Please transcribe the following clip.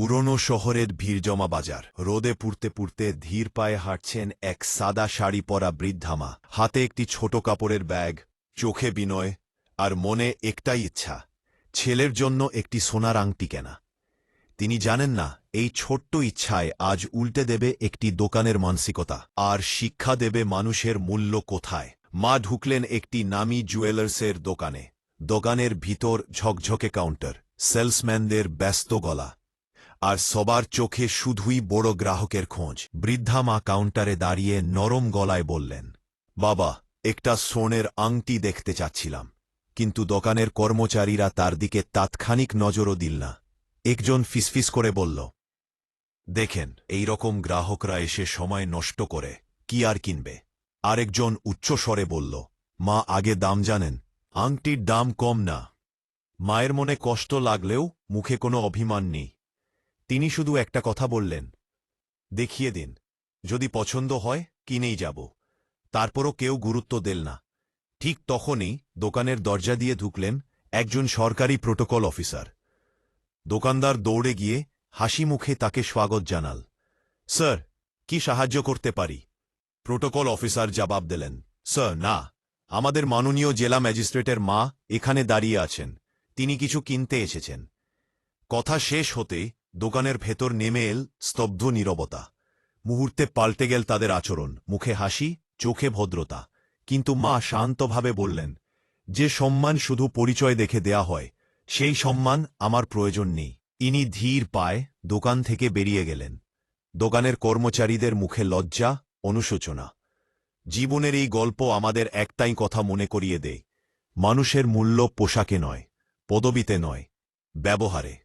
পুরনো শহরের ভিড়জমা বাজার। রোদে পুড়তে পুড়তে ধীর পায়ে হাঁটছেন এক সাদা শাড়ি পরা বৃদ্ধামা হাতে একটি ছোট কাপড়ের ব্যাগ, চোখে বিনয়, আর মনে একটাই ইচ্ছা, ছেলের জন্য একটি সোনার আংটি কেনা। তিনি জানেন না, এই ছোট্ট ইচ্ছায় আজ উল্টে দেবে একটি দোকানের মানসিকতা, আর শিক্ষা দেবে মানুষের মূল্য কোথায়। মা ঢুকলেন একটি নামি জুয়েলার্সের দোকানে। দোকানের ভিতর ঝকঝকে কাউন্টার, সেলসম্যানদের ব্যস্ত গলা। আর সবার চোখে শুধুই বড় গ্রাহকের খোঁজ। বৃদ্ধা মা কাউন্টারে দাঁড়িয়ে নরম গলায় বললেন, বাবা, একটা সোনের আংটি দেখতে চাচ্ছিলাম, কিন্তু দোকানের কর্মচারীরা তার দিকে তাৎক্ষণিক নজরও দিল না। একজন ফিসফিস করে বলল, দেখেন, এই রকম গ্রাহকরা এসে সময় নষ্ট করে, কি আর কিনবে? আরেকজন উচ্চস্বরে বলল, মা, আগে দাম জানেন, আংটির দাম কম না। মায়ের মনে কষ্ট লাগলেও মুখে কোনো অভিমান নেই। তিনি শুধু একটা কথা বললেন, দেখিয়ে দিন, যদি পছন্দ হয়, কিনেই যাব। তারপরও কেউ গুরুত্ব দেল না। ঠিক তখনই দোকানের দরজা দিয়ে ঢুকলেন একজন সরকারি প্রোটোকল অফিসার। দোকানদার দৌড়ে গিয়ে হাসি মুখে তাকে স্বাগত জানাল, স্যার, কি সাহায্য করতে পারি? প্রোটোকল অফিসার জবাব দিলেন, স্যার, না, আমাদের মাননীয় জেলা ম্যাজিস্ট্রেটের মা এখানে দাঁড়িয়ে আছেন। তিনি কিছু কিনতে এসেছেন। কথা শেষ হতে দোকানের ভেতর নেমে এল স্তব্ধ নীরবতা। মুহূর্তে পাল্টে গেল তাদের আচরণ, মুখে হাসি, চোখে ভদ্রতা। কিন্তু মা শান্তভাবে বললেন, যে সম্মান শুধু পরিচয় দেখে দেয়া হয়, সেই সম্মান আমার প্রয়োজন নেই। ইনি ধীর পায় দোকান থেকে বেরিয়ে গেলেন। দোকানের কর্মচারীদের মুখে লজ্জা, অনুশোচনা। জীবনের এই গল্প আমাদের একটাই কথা মনে করিয়ে দেয় মানুষের মূল্য পোশাকে নয়, পদবিতে নয়, ব্যবহারে।